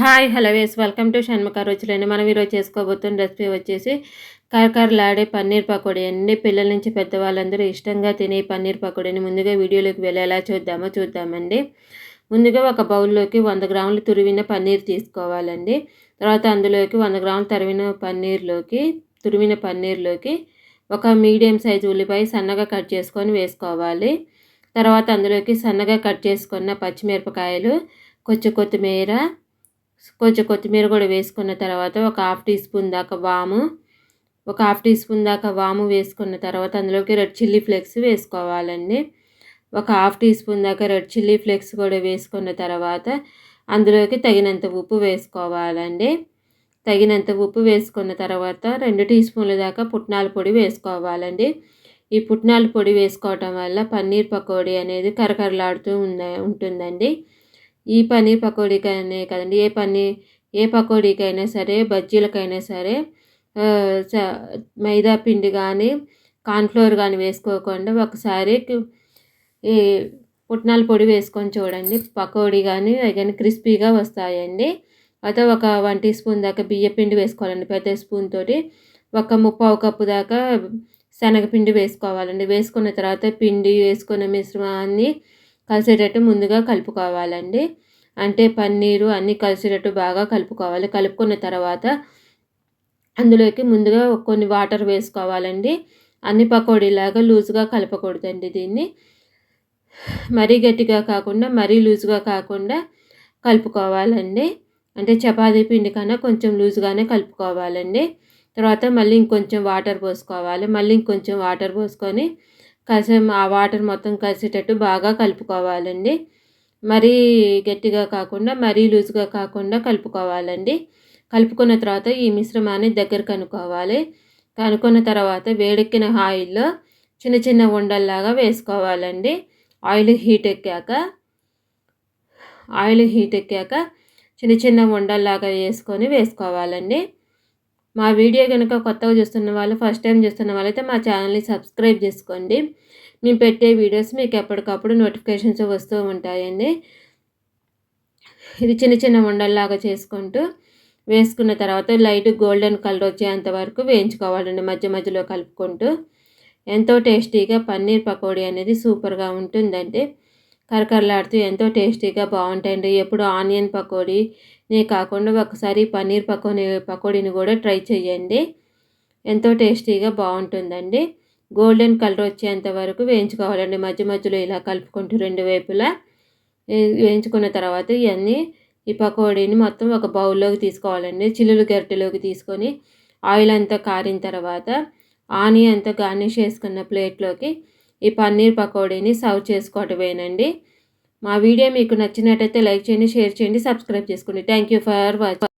Hi hello వేస్ welcome to Shanmukha రుచులండి మనం ఈరోజు చేసుకోబోతున్న రెసిపీ వచ్చేసి కరకరలాడే పన్నీర్ పకోడీ. అండి పిల్లల నుంచి పెద్దవాళ్ళందరూ ఇష్టంగా తినే పన్నీర్ పకోడీని ముందుగా వీడియోలోకి వెళ్ళేలా చూద్దామో చూద్దామండి. ముందుగా ఒక బౌల్లోకి వంద గ్రాములు తురివిన పన్నీర్ తీసుకోవాలండి. తర్వాత అందులోకి వంద గ్రాములు తరివిన పన్నీర్లోకి తురివిన పన్నీర్లోకి ఒక మీడియం సైజు ఉల్లిపాయ సన్నగా కట్ చేసుకొని వేసుకోవాలి. తర్వాత అందులోకి సన్నగా కట్ చేసుకున్న పచ్చిమిరపకాయలు కొంచెం కొత్తిమీర కొంచెం కొత్తిమీర కూడా వేసుకున్న తర్వాత ఒక హాఫ్ టీ స్పూన్ దాకా వాము ఒక హాఫ్ టీ స్పూన్ దాకా వాము వేసుకున్న తర్వాత అందులోకి రెడ్ చిల్లీ ఫ్లేక్స్ వేసుకోవాలండి. ఒక హాఫ్ టీ స్పూన్ దాకా రెడ్ చిల్లీ ఫ్లేక్స్ కూడా వేసుకున్న తర్వాత అందులోకి తగినంత ఉప్పు వేసుకోవాలండి. తగినంత ఉప్పు వేసుకున్న తర్వాత రెండు టీ స్పూన్ల దాకా పుట్నాల పొడి వేసుకోవాలండి. ఈ పుట్నాల పొడి వేసుకోవటం వల్ల పన్నీర్ పకోడీ అనేది కరకరలాడుతూ ఉంటుందండి. ఈ పన్నీర్ పకోడీకైనా కదండి ఏ పన్నీర్ ఏ పకోడీకైనా సరే బజ్జీలకైనా సరే మైదా పిండి కానీ కార్న్ఫ్లోర్ కానీ వేసుకోకుండా ఒకసారి ఈ పుట్నాల పొడి వేసుకొని చూడండి. పకోడీ కానీ అవి కానీ క్రిస్పీగా వస్తాయండి. అయితే ఒక వన్ టీ స్పూన్ దాకా బియ్య పిండి వేసుకోవాలండి. పెద్ద స్పూన్ తోటి ఒక ముప్పావు కప్పు దాకా శనగపిండి వేసుకోవాలండి. వేసుకున్న తర్వాత పిండి వేసుకున్న మిశ్రమాన్ని కలిసేటట్టు ముందుగా కలుపుకోవాలండి. అంటే పన్నీరు అన్నీ కలిసేటట్టు బాగా కలుపుకోవాలి. కలుపుకున్న తర్వాత అందులోకి ముందుగా కొన్ని వాటర్ వేసుకోవాలండి. అన్ని పకోడీలాగా లూజ్గా కలపకూడదండి దీన్ని. మరీ గట్టిగా కాకుండా మరీ లూజ్గా కాకుండా కలుపుకోవాలండి. అంటే చపాతీ పిండి కన్నా కొంచెం లూజ్గానే కలుపుకోవాలండి. తర్వాత మళ్ళీ ఇంకొంచెం వాటర్ పోసుకోవాలి. మళ్ళీ ఇంకొంచెం వాటర్ పోసుకొని కాసేపు ఆ వాటర్ మొత్తం కలిసేటట్టు బాగా కలుపుకోవాలండి. మరీ గట్టిగా కాకుండా మరీ లూజ్గా కాకుండా కలుపుకోవాలండి. కలుపుకున్న తర్వాత ఈ మిశ్రమాన్ని దగ్గర కనుక్కోవాలి. కనుక్కున్న తర్వాత వేడెక్కిన ఆయిల్లో చిన్న చిన్న ఉండల్లాగా వేసుకోవాలండి. ఆయిల్ హీట్ ఎక్కాక ఆయిల్ హీట్ ఎక్కాక చిన్న చిన్న ఉండల్లాగా వేసుకొని వేసుకోవాలండి. మా వీడియో కనుక కొత్తగా చూస్తున్న వాళ్ళు ఫస్ట్ టైం చూస్తున్న వాళ్ళైతే మా ఛానల్ని సబ్స్క్రైబ్ చేసుకోండి. మేము పెట్టే వీడియోస్ మీకు ఎప్పటికప్పుడు నోటిఫికేషన్స్ వస్తూ ఉంటాయండి. ఇది చిన్న చిన్న ఉండల్లాగా చేసుకుంటూ వేసుకున్న తర్వాత లైట్ గోల్డెన్ కలర్ వచ్చేంత వరకు వేయించుకోవాలండి మధ్య మధ్యలో కలుపుకుంటూ. ఎంతో టేస్టీగా పన్నీర్ పకోడీ అనేది సూపర్గా ఉంటుందండి. కరకరలాడుతూ ఎంతో టేస్టీగా బాగుంటాయండి. ఎప్పుడు ఆనియన్ పకోడీ నే కాకుండా ఒకసారి పన్నీర్ పకోడీ పకోడీని కూడా ట్రై చేయండి ఎంతో టేస్టీగా బాగుంటుందండి. గోల్డెన్ కలర్ వచ్చేంత వరకు వేయించుకోవాలండి. మధ్య మధ్యలో ఇలా కలుపుకుంటూ రెండు వైపులా వేయించుకున్న తర్వాత ఇవన్నీ ఈ పకోడీని మొత్తం ఒక బౌల్లోకి తీసుకోవాలండి. చిల్లులు గరిటెలోకి తీసుకొని ఆయిల్ అంతా కారిన తర్వాత ఆనియన్ అంతా గార్నిష్ చేసుకున్న ప్లేట్లోకి ఈ పన్నీర్ పకోడీని సర్వ్ చేసుకోవటమేనండి. మా వీడియో మీకు నచ్చినట్టయితే లైక్ చేయండి షేర్ చేయండి సబ్స్క్రైబ్ చేసుకోండి. Thank you for watching